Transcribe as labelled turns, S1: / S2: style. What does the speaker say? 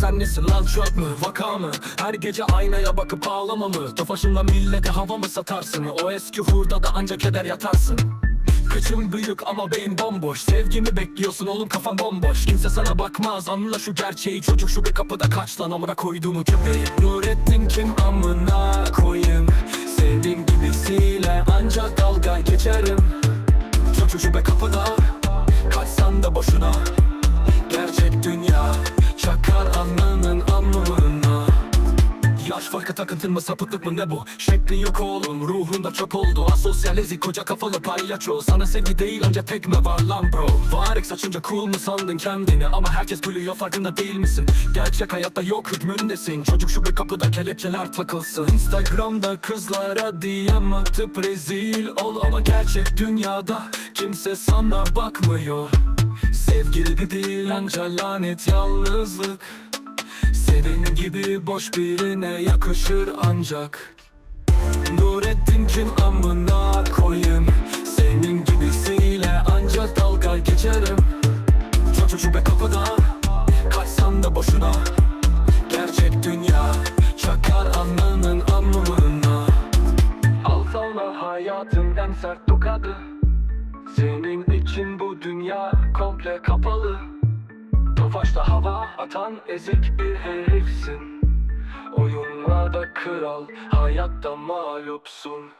S1: sen nesin lan çöp mü vaka mı? Her gece aynaya bakıp ağlama mı? Tofaşınla millete hava mı satarsın? O eski hurdada ancak keder yatarsın. Kıçın büyük ama beyin bomboş. Sevgimi bekliyorsun oğlum kafan bomboş. Kimse sana bakmaz anla şu gerçeği. Çocuk şu bir kapıda kaç lan amına koyduğumu köpeği. Nurettin kim amına koyayım? Sevdiğim gibisiyle ancak dalga geçerim. Çocuk şu be kapıda Yaş farkı takıntın mı sapıklık mı ne bu? Şeklin yok oğlum ruhunda çok oldu. Asosyal ezik koca kafalı palyaço. Sana sevgi değil ancak tek mi var lan bro. Varek saçınca cool mu sandın kendini? Ama herkes gülüyor farkında değil misin? Gerçek hayatta yok hükmündesin. Çocuk şu bir kapıda kelepçeler takılsın. Instagram'da kızlara DM atıp rezil ol. Ama gerçek dünyada kimse sana bakmıyor. Sevgili değil anca lanet yalnızlık senin gibi boş birine yakışır ancak. Nurettin kim amına koyayım. Senin gibisiyle ancak dalga geçerim. Çocuk şu be kapıda Kaçsan da boşuna. Gerçek dünya Çakar anlanın amına Al sana hayatın en sert tokadı. Senin için bu atan ezik bir herifsin. Oyunlarda kral, hayatta mağlupsun